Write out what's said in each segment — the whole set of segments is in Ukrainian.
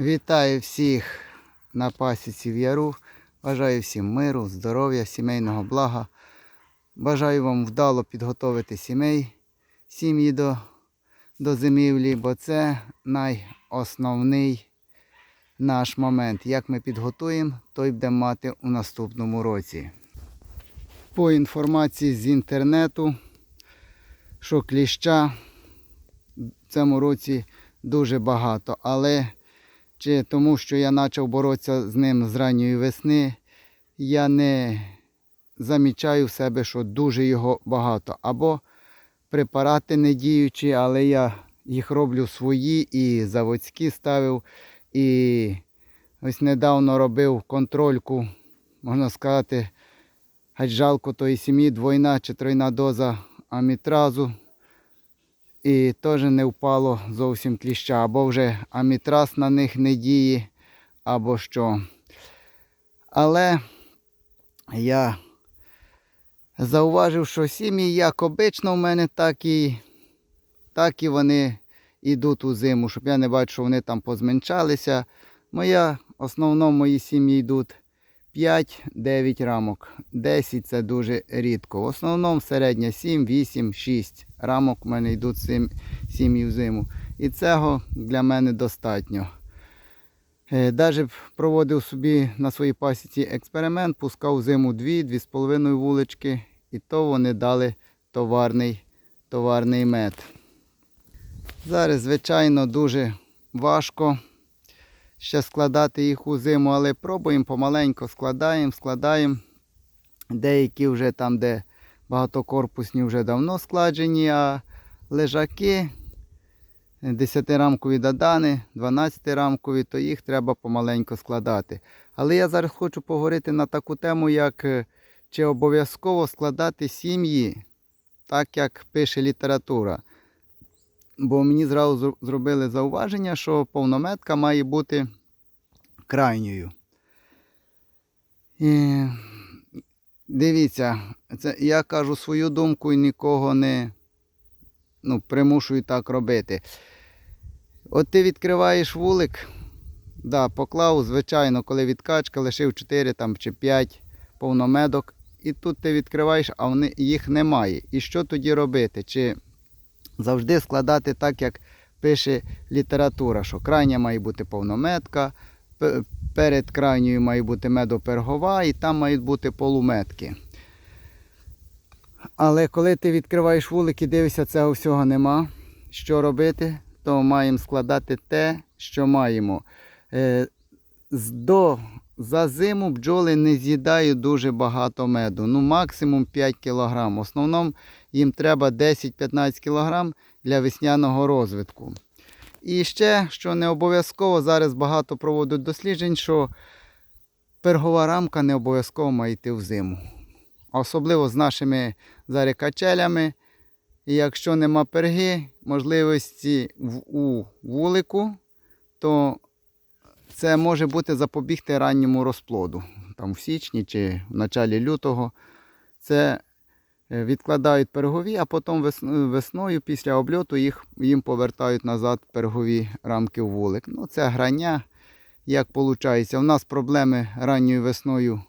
Вітаю всіх на пасіці в Яру. Бажаю всім миру, здоров'я, сімейного блага. Бажаю вам вдало підготовити сімей, сім'ї до, до зимівлі, бо це найосновний наш момент. Як ми підготуємо, той будемо мати у наступному році. По інформації з інтернету, що кліща в цьому році дуже багато, але чи тому, що я почав боротися з ним з ранньої весни, я не замічаю в себе, що дуже його багато. Або препарати не діючі, але я їх роблю свої і заводські ставив. І ось недавно робив контрольку, можна сказати, геть жалко тої сім'ї, двойна чи тройна доза амітразу. І теж не впало зовсім кліща, або вже амітраз на них не діє, або що. Але я зауважив, що сім'ї як обично в мене, так і, так і вони йдуть у зиму, щоб я не бачив, що вони там позменшалися. Моя, в основному мої сім'ї йдуть 5-9 рамок. 10 це дуже рідко. В основному середня 7, 8, 6 рамок в мене йдуть сім- сім'ї в зиму. І цього для мене достатньо. Навіть проводив собі на своїй пасіці експеримент, пускав зиму 2-2,5 вулички, і то вони дали товарний, товарний мед. Зараз, звичайно, дуже важко ще складати їх у зиму, але пробуємо помаленьку складаємо, складаємо. Деякі вже там, де багатокорпусні, вже давно складені, а лежаки 10-рамкові додани, 12-рамкові, то їх треба помаленьку складати. Але я зараз хочу поговорити на таку тему, як е, чи обов'язково складати сім'ї, так як пише література. Бо мені зразу зробили зауваження, що повнометка має бути крайньою. І дивіться, це я кажу свою думку і нікого не ну, примушую так робити. От ти відкриваєш вулик, да, поклав, звичайно, коли відкачка, лишив 4 там, чи 5 повномедок, і тут ти відкриваєш, а вони, їх немає. І що тоді робити? Чи завжди складати так, як пише література, що крайня має бути повнометка, перед крайньою має бути медопергова і там мають бути полуметки. Але коли ти відкриваєш вулик і дивишся, цього всього нема, що робити, то маємо складати те, що маємо. Е, до, за зиму бджоли не з'їдають дуже багато меду, ну максимум 5 кг. В основному їм треба 10-15 кг для весняного розвитку. І ще, що не обов'язково, зараз багато проводять досліджень, що пергова рамка не обов'язково має йти в зиму. Особливо з нашими зараз качелями. І якщо нема перги, можливості в, у вулику, то це може бути запобігти ранньому розплоду. Там в січні чи в началі лютого. Це відкладають пергові, а потім весною після обльоту їх, їм повертають назад пергові рамки в вулик. Ну, це грання, як виходить. У нас проблеми ранньою весною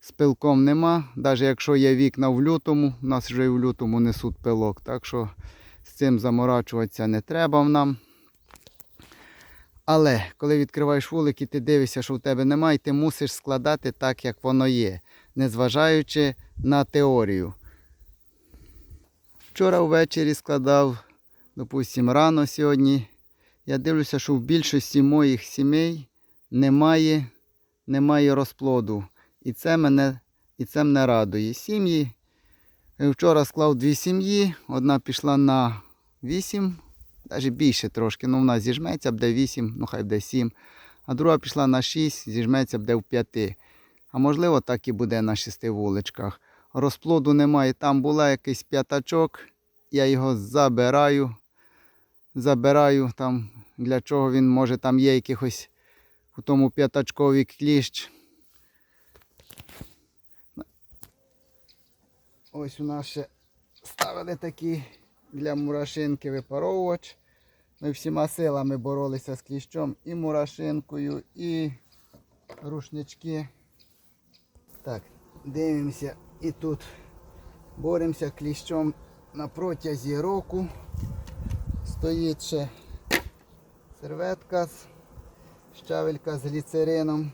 з пилком нема. Навіть якщо є вікна в лютому, у нас вже і в лютому несуть пилок. Так що з цим заморачуватися не треба нам. Але коли відкриваєш вулик і ти дивишся, що в тебе немає, ти мусиш складати так, як воно є, незважаючи на теорію. Вчора ввечері складав, допустимо, рано сьогодні. Я дивлюся, що в більшості моїх сімей немає, немає розплоду. І це мене, і це мене радує. Сім'ї. е, Вчора склав дві сім'ї, одна пішла на 8, навіть більше трошки, ну вона зіжметься, буде 8, ну хай буде 7. А друга пішла на 6, зіжметься буде в 5. А можливо, так і буде на 6 вуличках. Розплоду немає. Там була якийсь п'ятачок, я його забираю. Забираю там, для чого він може там є якихось у тому п'ятачкові кліщ. Ось у нас ще ставили такі для мурашинки випаровувач. Ми всіма силами боролися з кліщом і мурашинкою, і рушнички. Так, дивимося і тут боремося кліщом на протязі року. Стоїть ще серветка, щавелька з гліцерином.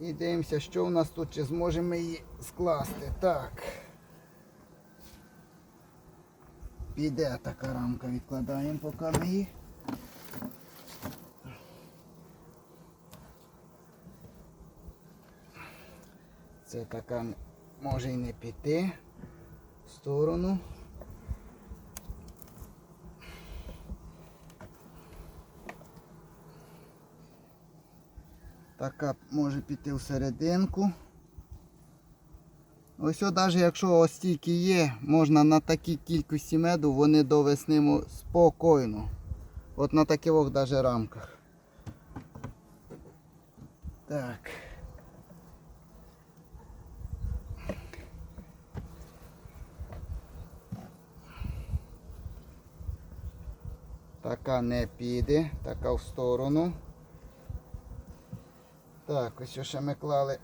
І дивимося, що у нас тут, чи зможемо її скласти. Так. Піде така рамка, відкладаємо поки ми її. Це така може і не піти в сторону. Така може піти в серединку. Ось навіть якщо ось стільки є, можна на такій кількості меду вони до весни спокійно. От на таких даже рамках. Так. Така не піде, така в сторону. Так, ось ще ми клали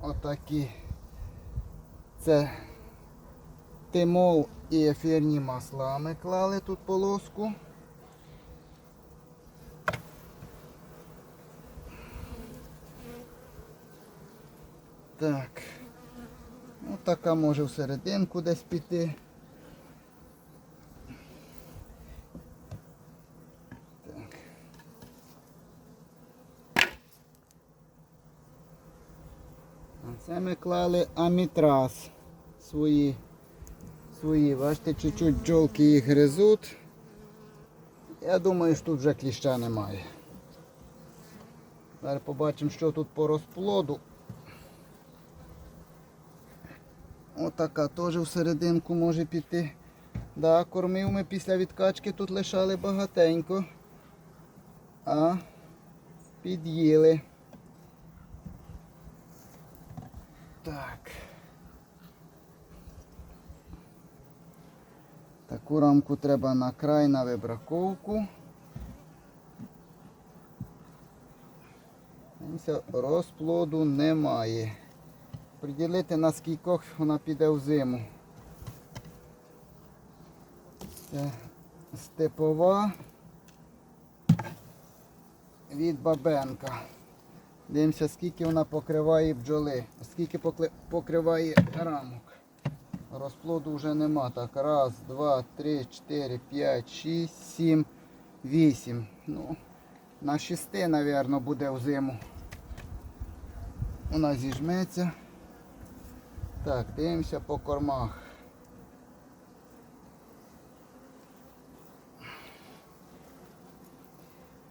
отакі. Це тимол і ефірні масла ми клали тут полоску. Так. Ну, така може всерединку десь піти. Це ми клали амітраз свої. Свої, бачите, чуть-чуть бджолки їх гризуть. Я думаю, що тут вже кліща немає. Зараз побачимо, що тут по розплоду. Отака теж всерединку може піти. Да, кормив ми після відкачки тут лишали багатенько. А під'їли. Так. Таку рамку треба на край на вибраковку. Розплоду немає. Приділити на скількох вона піде в зиму. Це степова від бабенка. Дивимося, скільки вона покриває бджоли, скільки покриває рамок. Розплоду вже нема. Так, раз, два, три, чотири, п'ять, шість, сім, вісім. Ну, на шести, мабуть, буде в зиму. Вона зіжметься. Так, дивимося по кормах.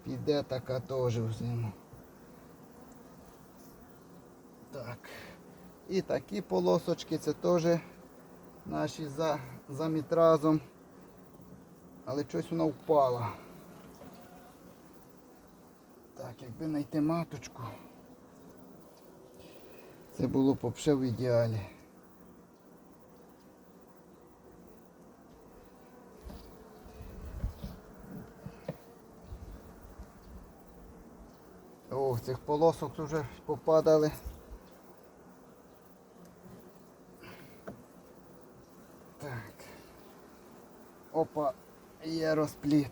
Піде така теж в зиму. Так. І такі полосочки, це теж наші за, за мітразом. Але щось вона впала. Так, якби знайти маточку, це було б взагалі в ідеалі. О, цих полосок вже попадали. Опа, є розпліт.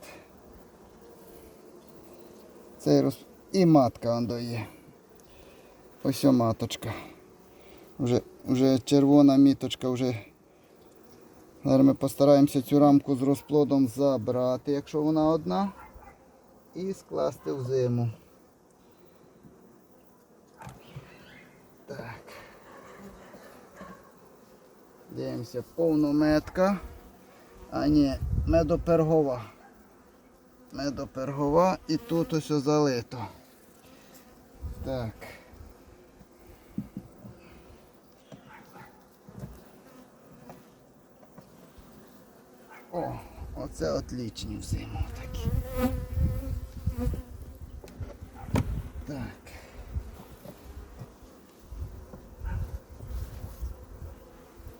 Цей роз... І матка он є. Ось маточка. Вже, вже червона міточка вже. Зараз ми постараємося цю рамку з розплодом забрати, якщо вона одна, і скласти в зиму. Так. Дивимося, повнометка. А ні, медопергова. Медопергова і тут ось залито. Так. О, оце отлічні в такі. Так.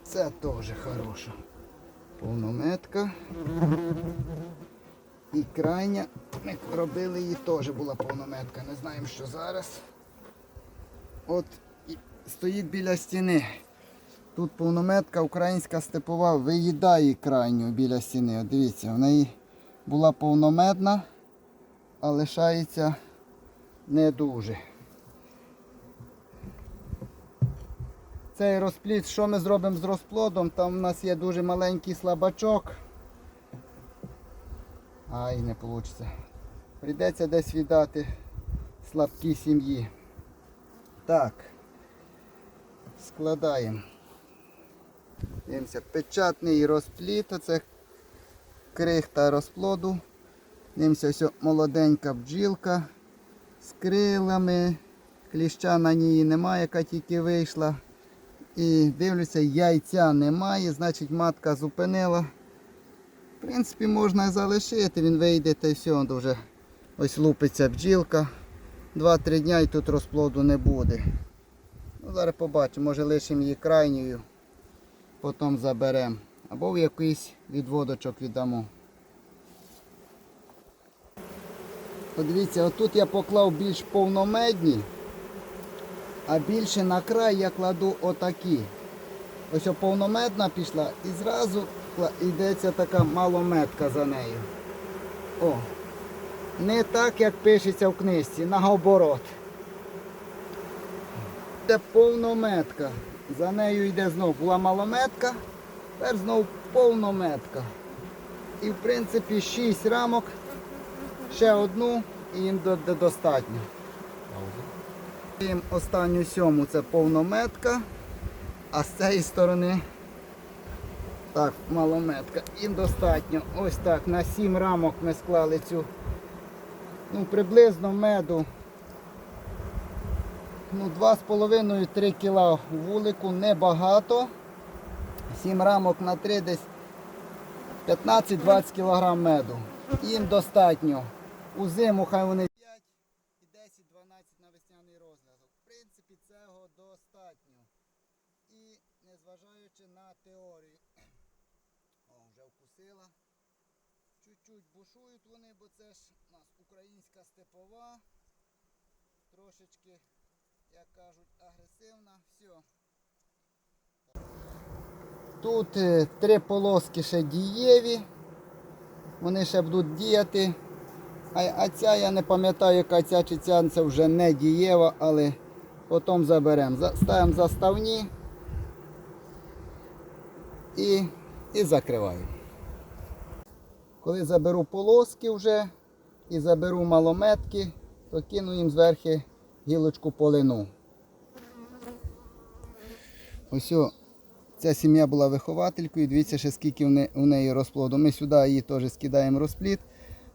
Це теж хороша. Повнометка. І крайня, ми робили її, теж була повнометка. Не знаємо, що зараз. От і стоїть біля стіни. Тут повнометка українська степова виїдає крайню біля стіни. От дивіться, в неї була повномедна, а лишається не дуже. Цей розплід, що ми зробимо з розплодом? Там у нас є дуже маленький слабачок. Ай, не вийде. Прийдеться десь віддати слабкій сім'ї. Так. Складаємо. Дивимося, печатний розплід, оце крихта розплоду. Дивимося, ось молоденька бджілка з крилами. Кліща на ній немає, яка тільки вийшла. І дивлюся, яйця немає, значить матка зупинила. В принципі, можна залишити, він вийде та й все, вже ось лупиться бджілка. Два-три дня і тут розплоду не буде. Ну, зараз побачимо, може лишимо її крайньою, потім заберемо. Або в якийсь відводочок віддамо. Подивіться, отут я поклав більш повномедні, а більше на край я кладу отакі. Ось о, повномедна пішла і зразу йдеться така малометка за нею. О. Не так, як пишеться в книжці, наоборот. Це повнометка. За нею йде знов була малометка, тепер знов повнометка. І в принципі 6 рамок, ще одну і їм до- до- достатньо. Останню сьому це повнометка, а з цієї сторони так, малометка. Їм достатньо. Ось так, на 7 рамок ми склали цю. Ну, приблизно меду ну, 2,5-3 кг вулику небагато. 7 рамок на 3 десь 15-20 кг меду. Їм достатньо. У зиму хай вони 5 і 10-12 на весняний розв'язок. В принципі, цього достатньо. І незважаючи на теорію. О, вже вкусила. Чуть-чуть вони, бо це ж у нас українська степова. Трошечки, як кажуть, агресивна. Все. Тут е, три полоски ще дієві. Вони ще будуть діяти. А, а ця я не пам'ятаю, яка ця чи ця це вже не дієва, але потім заберемо. Ставимо заставні і, і закриваю. Коли заберу полоски вже і заберу малометки, то кину їм зверху гілочку полину. Ось о, ця сім'я була вихователькою. Дивіться, ще скільки в неї розплоду. Ми сюди її теж скидаємо розплід.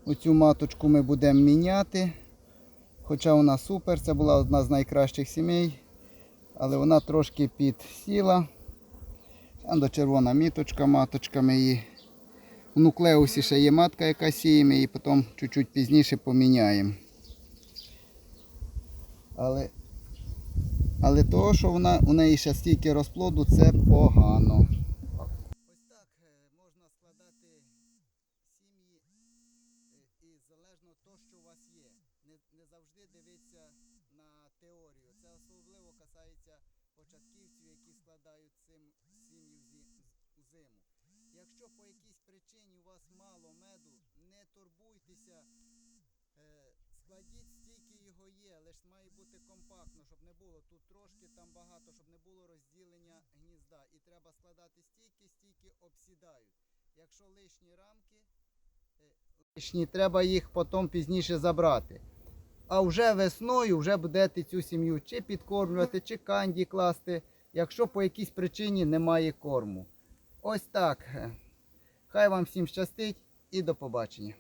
Оцю маточку ми будемо міняти. Хоча вона супер, це була одна з найкращих сімей. Але вона трошки підсіла. Там до червона міточка, маточка ми її. У нуклеусі ще є матка, яка сіє, ми її потім чуть-чуть пізніше поміняємо. Але, але того, що вона, у неї ще стільки розплоду, це погано. Ось так можна складати сім'ї і залежно то, що у вас є. Не, завжди дивитися на теорію. Це особливо касається початківців, які складають в зиму. Якщо по якійсь причині у вас мало меду, не турбуйтеся, е, складіть стільки його є, лише має бути компактно, щоб не було тут трошки, там багато, щоб не було розділення гнізда. І треба складати стільки, стільки обсідають. Якщо лишні рамки, е, лишні, треба їх потім пізніше забрати. А вже весною вже будете цю сім'ю чи підкормлювати, чи канді класти, якщо по якійсь причині немає корму. Ось так. Хай вам всім щастить і до побачення.